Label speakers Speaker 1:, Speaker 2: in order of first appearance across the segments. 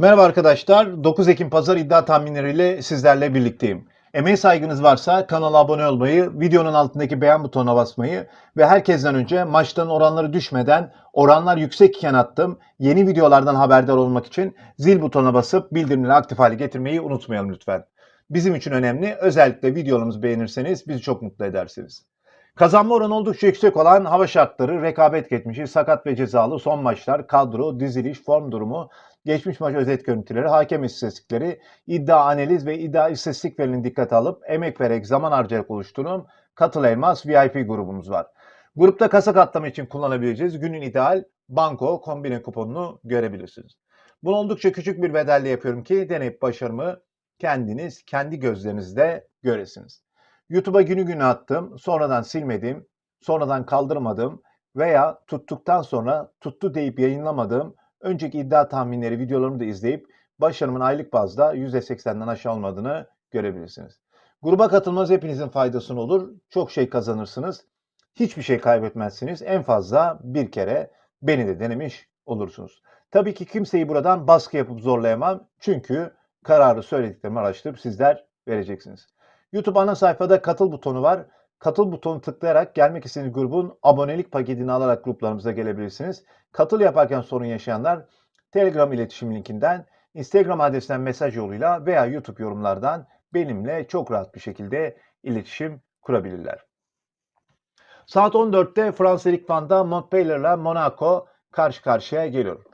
Speaker 1: Merhaba arkadaşlar. 9 Ekim Pazar iddia tahminleriyle sizlerle birlikteyim. Emeğe saygınız varsa kanala abone olmayı, videonun altındaki beğen butonuna basmayı ve herkesten önce maçtan oranları düşmeden oranlar yüksekken attım. Yeni videolardan haberdar olmak için zil butonuna basıp bildirimleri aktif hale getirmeyi unutmayalım lütfen. Bizim için önemli. Özellikle videolarımızı beğenirseniz bizi çok mutlu edersiniz. Kazanma oranı oldukça yüksek olan hava şartları, rekabet geçmişi, sakat ve cezalı son maçlar, kadro, diziliş, form durumu, geçmiş maç özet görüntüleri, hakem istatistikleri, iddia analiz ve iddia istatistik verilerini dikkate alıp emek vererek zaman harcayarak oluşturulan Katıl Elmas VIP grubumuz var. Grupta kasa katlama için kullanabileceğiz günün ideal banko kombine kuponunu görebilirsiniz. Bunu oldukça küçük bir bedelle yapıyorum ki deneyip başarımı kendiniz kendi gözlerinizde göresiniz. YouTube'a günü günü attım, sonradan silmediğim, sonradan kaldırmadığım veya tuttuktan sonra tuttu deyip yayınlamadığım önceki iddia tahminleri videolarımı da izleyip başarımın aylık bazda %80'den aşağı olmadığını görebilirsiniz. Gruba katılmanız hepinizin faydasına olur. Çok şey kazanırsınız. Hiçbir şey kaybetmezsiniz. En fazla bir kere beni de denemiş olursunuz. Tabii ki kimseyi buradan baskı yapıp zorlayamam. Çünkü kararı söylediklerimi araştırıp sizler vereceksiniz. YouTube ana sayfada katıl butonu var. Katıl butonu tıklayarak gelmek istediğiniz grubun abonelik paketini alarak gruplarımıza gelebilirsiniz. Katıl yaparken sorun yaşayanlar Telegram iletişim linkinden, Instagram adresinden mesaj yoluyla veya YouTube yorumlardan benimle çok rahat bir şekilde iletişim kurabilirler. Saat 14'te Fransa Ligue 1'da Montpellier ile Monaco karşı karşıya geliyor.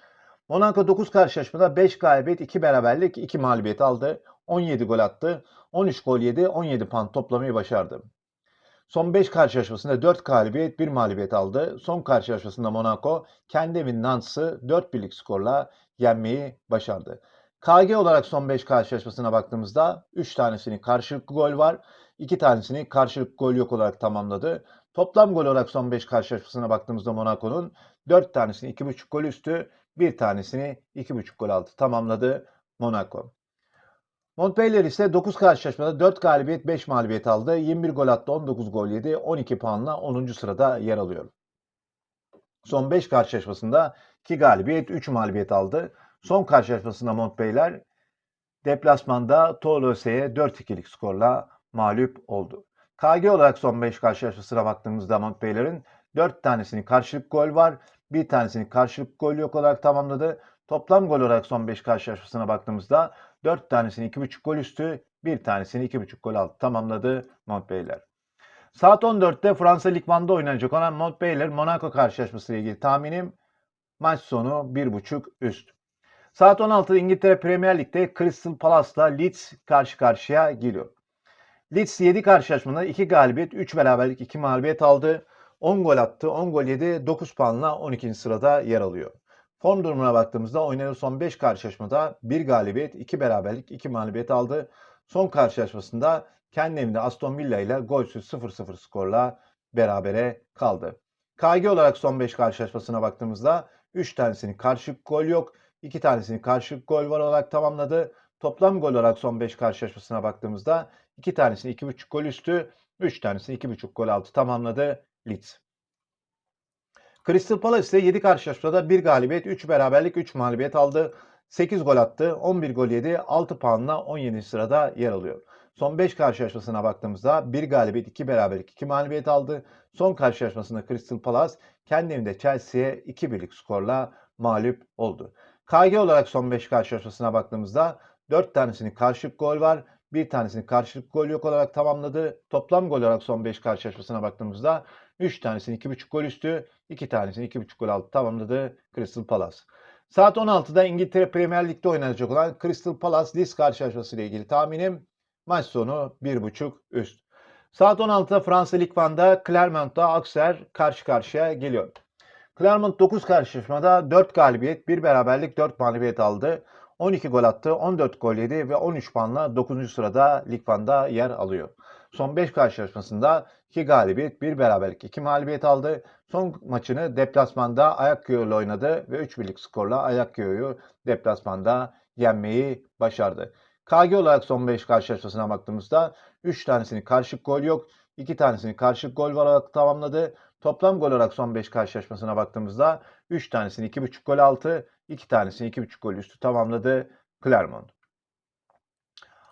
Speaker 1: Monaco 9 karşılaşmada 5 galibiyet, 2 beraberlik, 2 mağlubiyet aldı. 17 gol attı. 13 gol yedi, 17 puan toplamayı başardı. Son 5 karşılaşmasında 4 galibiyet, 1 mağlubiyet aldı. Son karşılaşmasında Monaco kendi evinin Nance'ı 4 birlik skorla yenmeyi başardı. KG olarak son 5 karşılaşmasına baktığımızda 3 tanesinin karşılıklı gol var. 2 tanesini karşılıklı gol yok olarak tamamladı. Toplam gol olarak son 5 karşılaşmasına baktığımızda Monaco'nun 4 tanesini 2.5 gol üstü, 1 tanesini 2.5 gol altı tamamladı Monaco. Montpellier ise 9 karşılaşmada 4 galibiyet 5 mağlubiyet aldı. 21 gol attı 19 gol yedi. 12 puanla 10. sırada yer alıyor. Son 5 karşılaşmasında 2 galibiyet 3 mağlubiyet aldı. Son karşılaşmasında Montpellier deplasmanda Toulouse'ye 4-2'lik skorla mağlup oldu. KG olarak son 5 karşılaşmasına baktığımızda Montpellier'in 4 tanesinin karşılık gol var. Bir tanesini karşılık gol yok olarak tamamladı. Toplam gol olarak son 5 karşılaşmasına baktığımızda 4 tanesini 2.5 gol üstü, bir tanesini 2.5 gol altı tamamladı Montpellier. Saat 14'te Fransa Lig 1'da oynanacak olan Montpellier Monaco karşılaşması ile ilgili tahminim maç sonu 1.5 üst. Saat 16'da İngiltere Premier Lig'de Crystal Palace'la Leeds karşı karşıya geliyor. Leeds 7 karşılaşmada 2 galibiyet, 3 beraberlik, 2 mağlubiyet aldı. 10 gol attı, 10 gol yedi, 9 puanla 12. sırada yer alıyor. Form durumuna baktığımızda oynadığı son 5 karşılaşmada 1 galibiyet, 2 beraberlik, 2 mağlubiyet aldı. Son karşılaşmasında kendi evinde Aston Villa ile golsüz 0-0 skorla berabere kaldı. KG olarak son 5 karşılaşmasına baktığımızda 3 tanesinin karşılık gol yok, 2 tanesinin karşılık gol var olarak tamamladı. Toplam gol olarak son 5 karşılaşmasına baktığımızda 2 tanesini 2.5 gol üstü, 3 tanesini 2.5 gol altı tamamladı Leeds. Crystal Palace ise 7 karşılaşmada 1 galibiyet, 3 beraberlik, 3 mağlubiyet aldı. 8 gol attı, 11 gol yedi, 6 puanla 17. sırada yer alıyor. Son 5 karşılaşmasına baktığımızda 1 galibiyet, 2 beraberlik, 2 mağlubiyet aldı. Son karşılaşmasında Crystal Palace kendi evinde Chelsea'ye 2 birlik skorla mağlup oldu. KG olarak son 5 karşılaşmasına baktığımızda 4 tanesinin karşılık gol var. Bir tanesini karşılık gol yok olarak tamamladı. Toplam gol olarak son 5 karşılaşmasına baktığımızda 3 tanesini 2.5 gol üstü, 2 tanesini 2.5 gol altı tamamladı Crystal Palace. Saat 16'da İngiltere Premier Lig'de oynanacak olan Crystal Palace Leeds karşılaşması ile ilgili tahminim maç sonu 1.5 üst. Saat 16'da Fransa Lig 1'da Clermont'ta Auxerre karşı karşıya geliyor. Clermont 9 karşılaşmada 4 galibiyet, 1 beraberlik, 4 mağlubiyet aldı. 12 gol attı, 14 gol yedi ve 13 puanla 9. sırada Lig 1'da yer alıyor. Son 5 karşılaşmasında 2 galibiyet, 1 beraberlik, 2 mağlubiyet aldı. Son maçını deplasmanda Ayakköy ile oynadı ve 3 birlik skorla Ayakköy'ü deplasmanda yenmeyi başardı. KG olarak son 5 karşılaşmasına baktığımızda 3 tanesinin karşılık gol yok, 2 tanesini karşılık gol olarak tamamladı. Toplam gol olarak son 5 karşılaşmasına baktığımızda 3 tanesini 2.5 gol altı, 2 tanesini 2.5 gol üstü tamamladı Clermont.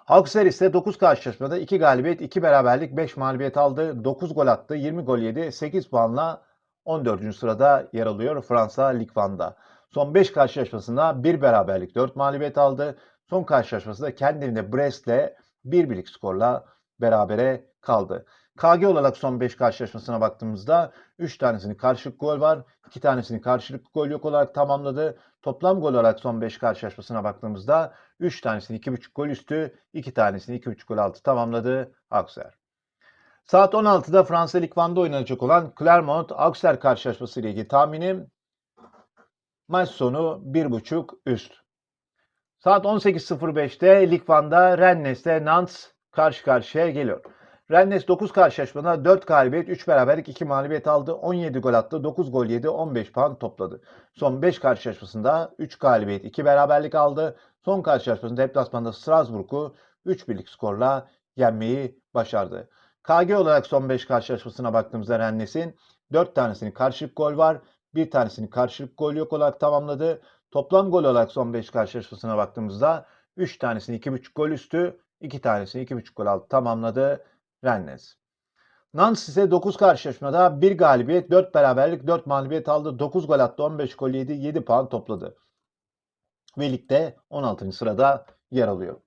Speaker 1: Auxerre ise 9 karşılaşmada 2 galibiyet, 2 beraberlik, 5 mağlubiyet aldı. 9 gol attı, 20 gol yedi, 8 puanla 14. sırada yer alıyor Fransa Lig 1'da. Son 5 karşılaşmasında 1 beraberlik, 4 mağlubiyet aldı. Son karşılaşmasında kendinde Brest'le 1 birlik skorla berabere kaldı. KG olarak son 5 karşılaşmasına baktığımızda 3 tanesini karşılık gol var, 2 tanesini karşılık gol yok olarak tamamladı. Toplam gol olarak son 5 karşılaşmasına baktığımızda 3 tanesini 2.5 gol üstü, 2 tanesini 2.5 gol altı tamamladı Auxerre. Saat 16'da Fransa Lig 1'de oynanacak olan Clermont-Auxerre karşılaşması ile ilgili tahminim maç sonu 1.5 üst. Saat 18.05'te Lig 1'da Rennes ile Nantes karşı karşıya geliyor. Rennes 9 karşılaşmada 4 galibiyet, 3 beraberlik, 2 mağlubiyet aldı. 17 gol attı, 9 gol yedi, 15 puan topladı. Son 5 karşılaşmasında 3 galibiyet, 2 beraberlik aldı. Son karşılaşmasında deplasmanda Strasbourg'u 3 birlik skorla yenmeyi başardı. KG olarak son 5 karşılaşmasına baktığımızda Rennes'in 4 tanesini karşılık gol var, 1 tanesini karşılık gol yok olarak tamamladı. Toplam gol olarak son 5 karşılaşmasına baktığımızda 3 tanesini 2.5 gol üstü, 2 tanesini 2.5 gol altı tamamladı Rennes. Nantes ise 9 karşılaşmada 1 galibiyet, 4 beraberlik, 4 mağlubiyet aldı. 9 gol attı, 15 gol yedi, 7 puan topladı. Ve ligde 16. sırada yer alıyor.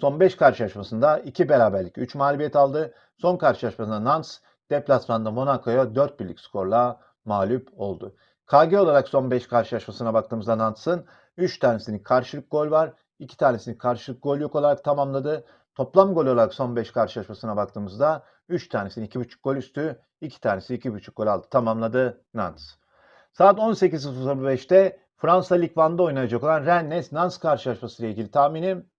Speaker 1: Son 5 karşılaşmasında 2 beraberlik, 3 mağlubiyet aldı. Son karşılaşmasında Nantes deplasmanda Monaco'ya 4 birlik skorla mağlup oldu. KG olarak son 5 karşılaşmasına baktığımızda Nantes'ın 3 tanesinin karşılık gol var. 2 tanesini karşılık gol yok olarak tamamladı. Toplam gol olarak son 5 karşılaşmasına baktığımızda 3 tanesini 2.5 gol üstü, 2 tanesi 2.5 gol altı tamamladı Nantes. Saat 18.05'te Fransa Lig 1'de oynayacak olan Rennes Nantes karşılaşması ile ilgili tahminim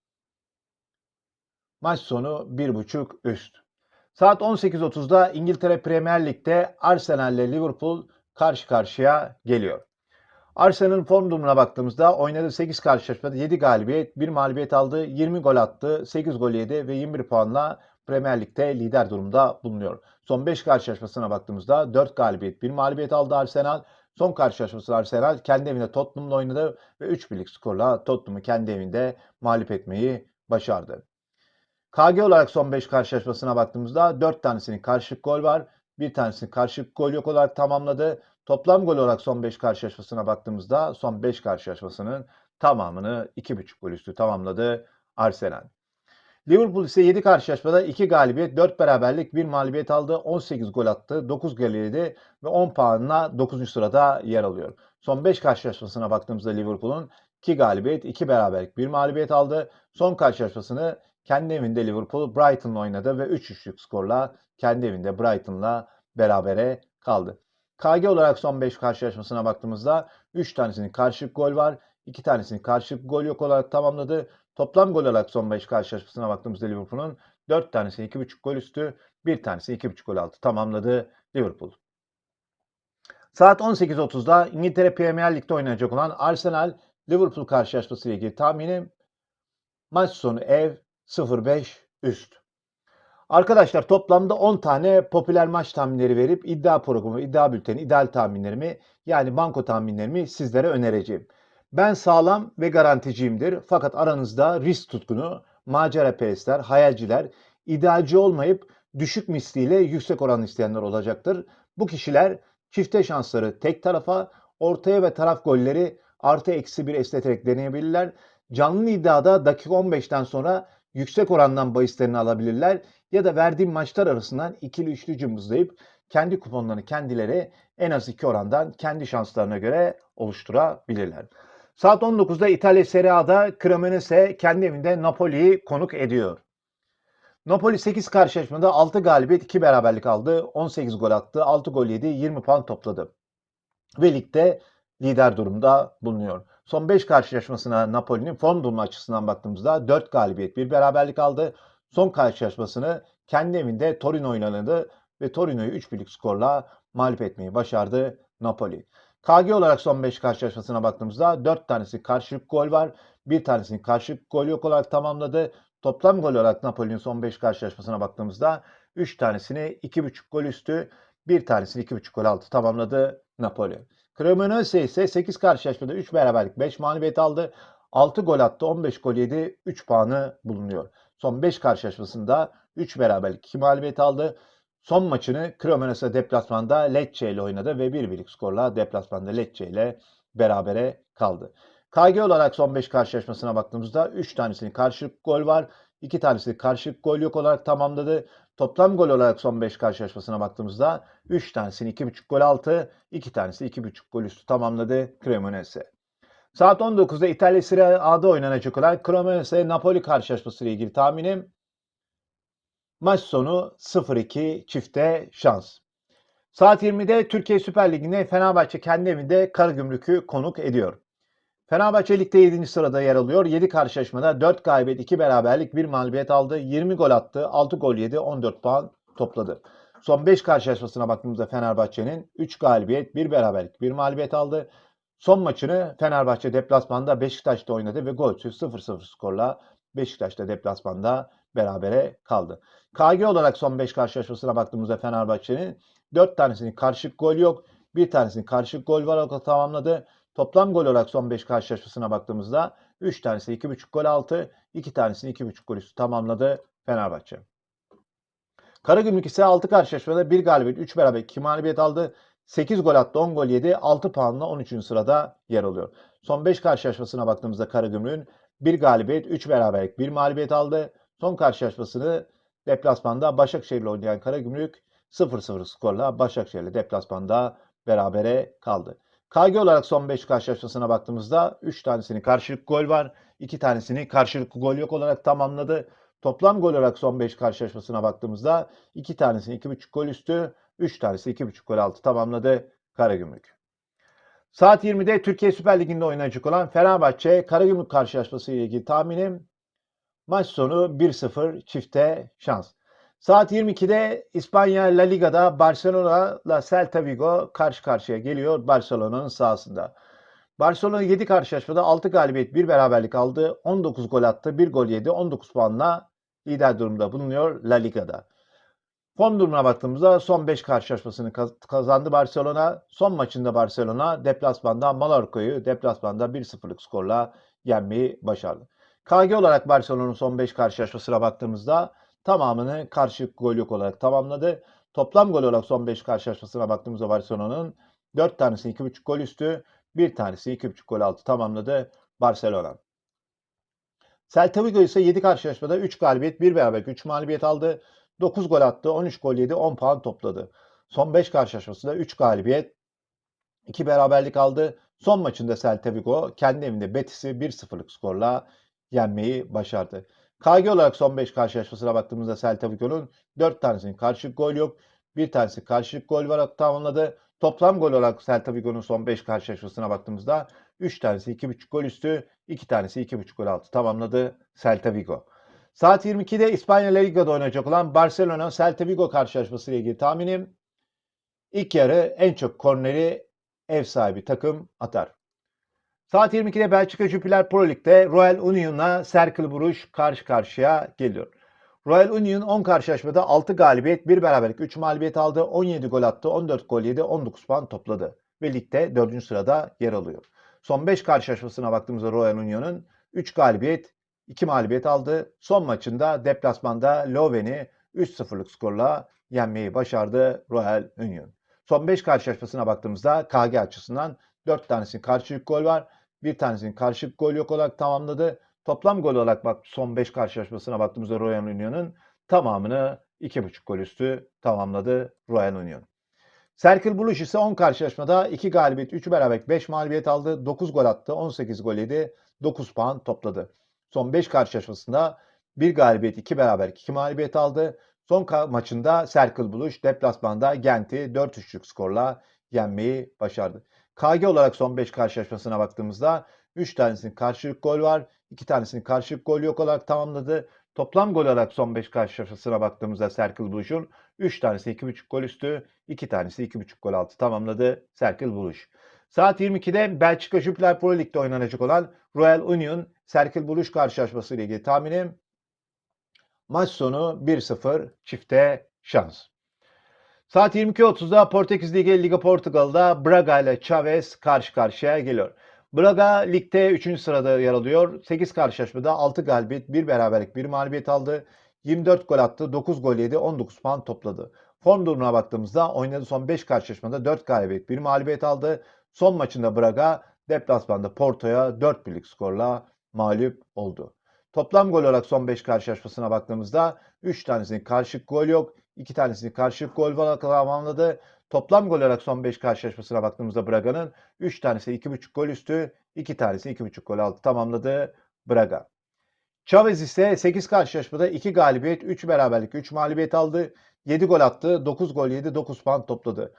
Speaker 1: maç sonu 1.5 üst. Saat 18.30'da İngiltere Premier Lig'de Arsenal ile Liverpool karşı karşıya geliyor. Arsenal'ın form durumuna baktığımızda oynadığı 8 karşılaşmada 7 galibiyet, 1 mağlubiyet aldı, 20 gol attı, 8 gol yedi ve 21 puanla Premier Lig'de lider durumda bulunuyor. Son 5 karşılaşmasına baktığımızda 4 galibiyet, 1 mağlubiyet aldı Arsenal. Son karşılaşması Arsenal kendi evinde Tottenham'la oynadı ve 3 birlik skorla Tottenham'ı kendi evinde mağlup etmeyi başardı. KG olarak son 5 karşılaşmasına baktığımızda 4 tanesinin karşılık gol var. Bir tanesini karşılık gol yok olarak tamamladı. Toplam gol olarak son 5 karşılaşmasına baktığımızda son 5 karşılaşmasının tamamını 2.5 gol üstü tamamladı Arsenal. Liverpool ise 7 karşılaşmada 2 galibiyet, 4 beraberlik, 1 mağlubiyet aldı. 18 gol attı, 9 gol ve 10 puanla 9. sırada yer alıyor. Son 5 karşılaşmasına baktığımızda Liverpool'un 2 galibiyet, 2 beraberlik, 1 mağlubiyet aldı. Son karşılaşmasını kendi evinde Liverpool Brighton'la oynadı ve 3-3'lük skorla kendi evinde Brighton'la berabere kaldı. KG olarak son 5 karşılaşmasına baktığımızda 3 tanesinin karşılık gol var. 2 tanesinin karşılık gol yok olarak tamamladı. Toplam gol olarak son 5 karşılaşmasına baktığımızda Liverpool'un 4 tanesi 2.5 gol üstü, 1 tanesi 2.5 gol altı tamamladı Liverpool. Saat 18.30'da İngiltere Premier Lig'de oynayacak olan Arsenal Liverpool karşılaşması ile ilgili tahminim maç sonu ev 0-5 üst. Arkadaşlar toplamda 10 tane popüler maç tahminleri verip iddia programı, iddia bülteni, ideal tahminlerimi yani banko tahminlerimi sizlere önereceğim. Ben sağlam ve garanticiyimdir. Fakat aranızda risk tutkunu, macera perestler, hayalciler, idealci olmayıp düşük misliyle yüksek oran isteyenler olacaktır. Bu kişiler çifte şansları tek tarafa, ortaya ve taraf golleri artı eksi bir esneterek deneyebilirler. Canlı iddiada dakika 15'ten sonra yüksek orandan bahislerini alabilirler ya da verdiğim maçlar arasından ikili üçlü cımbızlayıp kendi kuponlarını kendileri en az iki orandan kendi şanslarına göre oluşturabilirler. Saat 19'da İtalya Serie A'da Cremonese kendi evinde Napoli'yi konuk ediyor. Napoli 8 karşılaşmada 6 galibiyet 2 beraberlik aldı. 18 gol attı. 6 gol yedi. 20 puan topladı. Ve ligde lider durumda bulunuyor. Son 5 karşılaşmasına Napoli'nin form durumu açısından baktığımızda 4 galibiyet 1 beraberlik aldı. Son karşılaşmasını kendi evinde Torino oynadı ve Torino'yu 3 birlik skorla mağlup etmeyi başardı Napoli. KG olarak son 5 karşılaşmasına baktığımızda 4 tanesi karşılık gol var. Bir tanesini karşılık gol yok olarak tamamladı. Toplam gol olarak Napoli'nin son 5 karşılaşmasına baktığımızda 3 tanesini 2.5 gol üstü, bir tanesini 2.5 gol altı tamamladı Napoli. Cremonese ise 8 karşılaşmada 3 beraberlik 5 mağlubiyet aldı. 6 gol attı, 15 gol yedi, 3 puanı bulunuyor. Son 5 karşılaşmasında 3 beraberlik 2 mağlubiyet aldı. Son maçını Cremonese deplasmanda Lecce ile oynadı ve 1-1'lik skorla deplasmanda Lecce ile berabere kaldı. KG olarak son 5 karşılaşmasına baktığımızda 3 tanesinin karşılık gol var. 2 tanesi karşılık gol yok olarak tamamladı. Toplam gol olarak son 5 karşılaşmasına baktığımızda 3 tanesini 2.5 gol altı, 2 tanesi 2.5 gol üstü tamamladı Cremonese. Saat 19'da İtalya Serie A'da oynanacak olan Cremonese Napoli karşılaşması ile ilgili tahminim maç sonu 0-2 çifte şans. Saat 20'de Türkiye Süper Ligi'nde Fenerbahçe kendi evinde Karagümrük'ü konuk ediyor. Fenerbahçe ligde 7. sırada yer alıyor. 7 karşılaşmada 4 galibiyet, 2 beraberlik, 1 mağlubiyet aldı. 20 gol attı, 6 gol yedi, 14 puan topladı. Son 5 karşılaşmasına baktığımızda Fenerbahçe'nin 3 galibiyet, 1 beraberlik, 1 mağlubiyet aldı. Son maçını Fenerbahçe deplasmanda Beşiktaş'ta oynadı ve golsüz 0-0 skorla Beşiktaş'ta deplasmanda berabere kaldı. KG olarak son 5 karşılaşmasına baktığımızda Fenerbahçe'nin 4 tanesinin karşılık gol yok, bir tanesinin karşılık gol var olarak tamamladı. Toplam gol olarak son 5 karşılaşmasına baktığımızda 3 tanesi 2.5 gol altı, 2 tanesini 2.5 gol üstü tamamladı Fenerbahçe. Karagümrük ise 6 karşılaşmada 1 galibiyet, 3 beraber 2 mağlubiyet aldı. 8 gol attı, 10 gol yedi, 6 puanla 13. sırada yer alıyor. Son 5 karşılaşmasına baktığımızda Karagümrük'ün 1 galibiyet, 3 beraberlik, 1 mağlubiyet aldı. Son karşılaşmasını deplasmanda Başakşehir'le oynayan Karagümrük 0-0 skorla Başakşehir'le deplasmanda berabere kaldı. KG olarak son 5 karşılaşmasına baktığımızda 3 tanesinin karşılık gol var. 2 tanesini karşılıklı gol yok olarak tamamladı. Toplam gol olarak son 5 karşılaşmasına baktığımızda 2 tanesini 2.5 gol üstü, 3 tanesi 2.5 gol altı tamamladı Karagümrük. Saat 20'de Türkiye Süper Ligi'nde oynanacak olan Fenerbahçe Karagümrük karşılaşması ile ilgili tahminim maç sonu 1-0 çifte şans. Saat 22'de İspanya La Liga'da Barcelona ile Celta Vigo karşı karşıya geliyor Barcelona'nın sahasında. Barcelona 7 karşılaşmada 6 galibiyet 1 beraberlik aldı. 19 gol attı 1 gol yedi 19 puanla lider durumda bulunuyor La Liga'da. Form durumuna baktığımızda son 5 karşılaşmasını kazandı Barcelona. Son maçında Barcelona deplasmanda Mallorca'yı deplasmanda 1-0'lık skorla yenmeyi başardı. KG olarak Barcelona'nın son 5 karşılaşmasına baktığımızda tamamını karşılık gol yok olarak tamamladı. Toplam gol olarak son 5 karşılaşmasına baktığımızda Barcelona'nın 4 tanesi 2.5 gol üstü, bir tanesi 2.5 gol altı tamamladı Barcelona. Celta Vigo ise 7 karşılaşmada 3 galibiyet, 1 beraberlik, 3 mağlubiyet aldı. 9 gol attı, 13 gol yedi, 10 puan topladı. Son 5 karşılaşmasında 3 galibiyet, 2 beraberlik aldı. Son maçında Celta Vigo kendi evinde Betis'i 1-0'lık skorla yenmeyi başardı. KG olarak son 5 karşılaşmasına baktığımızda Celta Vigo'nun 4 tanesinin karşılık gol yok. Bir tanesi karşılık gol var tamamladı. Toplam gol olarak Celta Vigo'nun son 5 karşılaşmasına baktığımızda 3 tanesi 2.5 gol üstü, 2 tanesi 2.5 gol altı tamamladı Celta Vigo. Saat 22'de İspanya La Liga'da oynayacak olan Barcelona Celta Vigo karşılaşması ile ilgili tahminim ilk yarı en çok korneri ev sahibi takım atar. Saat 22'de Belçika Jupiler Pro Lig'de Royal Union'la Cercle Bruges karşı karşıya geliyor. Royal Union 10 karşılaşmada 6 galibiyet, 1 beraberlik, 3 mağlubiyet aldı, 17 gol attı, 14 gol yedi, 19 puan topladı ve ligde 4. sırada yer alıyor. Son 5 karşılaşmasına baktığımızda Royal Union'un 3 galibiyet, 2 mağlubiyet aldı. Son maçında deplasmanda Löwen'i 3-0'lık skorla yenmeyi başardı Royal Union. Son 5 karşılaşmasına baktığımızda KG açısından 4 tanesinin karşılık gol var. Bir tanesinin karşılık gol yok olarak tamamladı. Toplam gol olarak bak son 5 karşılaşmasına baktığımızda Royal Union'un tamamını 2.5 gol üstü tamamladı Royal Union. Cercle Buluş ise 10 karşılaşmada 2 galibiyet, 3 beraberlik, 5 mağlubiyet aldı. 9 gol attı, 18 gol yedi, 9 puan topladı. Son 5 karşılaşmasında 1 galibiyet, 2 beraberlik, 2 mağlubiyet aldı. Son maçında Cercle Buluş deplasmanda Gent'i 4-3'lük skorla yenmeyi başardı. KG olarak son 5 karşılaşmasına baktığımızda 3 tanesinin karşılık gol var. 2 tanesinin karşılık gol yok olarak tamamladı. Toplam gol olarak son 5 karşılaşmasına baktığımızda Cercle Buluş'un 3 tanesi 2.5 gol üstü, 2 tanesi 2.5 gol altı tamamladı Cercle Buluş. Saat 22'de Belçika Jupiler Pro Lig'de oynanacak olan Royal Union Cercle Buluş karşılaşması ile ilgili tahminim maç sonu 1-0 çifte şans. Saat 22.30'da Portekiz Ligi Liga Portugal'da Braga ile Chavez karşı karşıya geliyor. Braga ligde 3. sırada yer alıyor. 8 karşılaşmada 6 galibiyet, 1 beraberlik, 1 mağlubiyet aldı. 24 gol attı, 9 gol yedi, 19 puan topladı. Form durumuna baktığımızda oynadığı son 5 karşılaşmada 4 galibiyet, 1 mağlubiyet aldı. Son maçında Braga deplasmanda Porto'ya 4 birlik skorla mağlup oldu. Toplam gol olarak son 5 karşılaşmasına baktığımızda 3 tanesinin karşılık gol yok, 2 tanesini karşılık gol olarak tamamladı. Toplam gol olarak son 5 karşılaşmasına baktığımızda Braga'nın 3 tanesi 2.5 gol üstü, 2 tanesi 2.5 gol altı tamamladı Braga. Chavez ise 8 karşılaşmada 2 galibiyet, 3 beraberlik, 3 mağlubiyet aldı. 7 gol attı, 9 gol yedi, 9 puan topladı.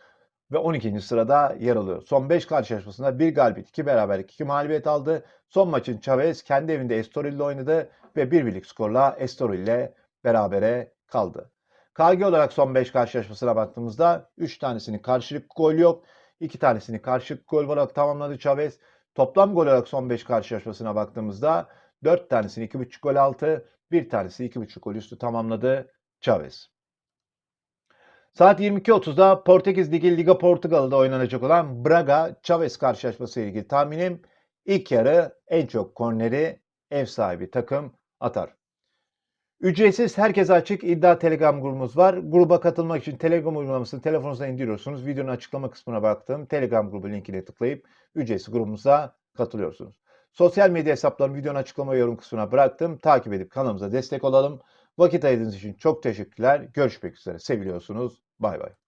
Speaker 1: Ve 12. sırada yer alıyor. Son 5 karşılaşmasında 1 galibiyet, 2 beraberlik, 2 mağlubiyet aldı. Son maçın Chavez kendi evinde Estoril ile oynadı ve 1 birlik skorla Estoril ile berabere kaldı. KG olarak son 5 karşılaşmasına baktığımızda 3 tanesinin karşılık gol yok. 2 tanesini karşılık gol olarak tamamladı Chavez. Toplam gol olarak son 5 karşılaşmasına baktığımızda 4 tanesini 2.5 gol altı, 1 tanesi 2.5 gol üstü tamamladı Chavez. Saat 22.30'da Portekiz Ligi Liga Portugal'da oynanacak olan Braga Chavez karşılaşması ile ilgili tahminim ilk yarı en çok korneri ev sahibi takım atar. Ücretsiz herkese açık iddia Telegram grubumuz var. Gruba katılmak için Telegram uygulamasını telefonunuza indiriyorsunuz. Videonun açıklama kısmına baktığım Telegram grubu linkine tıklayıp ücretsiz grubumuza katılıyorsunuz. Sosyal medya hesaplarımı videonun açıklama yorum kısmına bıraktım. Takip edip kanalımıza destek olalım. Vakit ayırdığınız için çok teşekkürler. Görüşmek üzere. Seviliyorsunuz. Bay bay.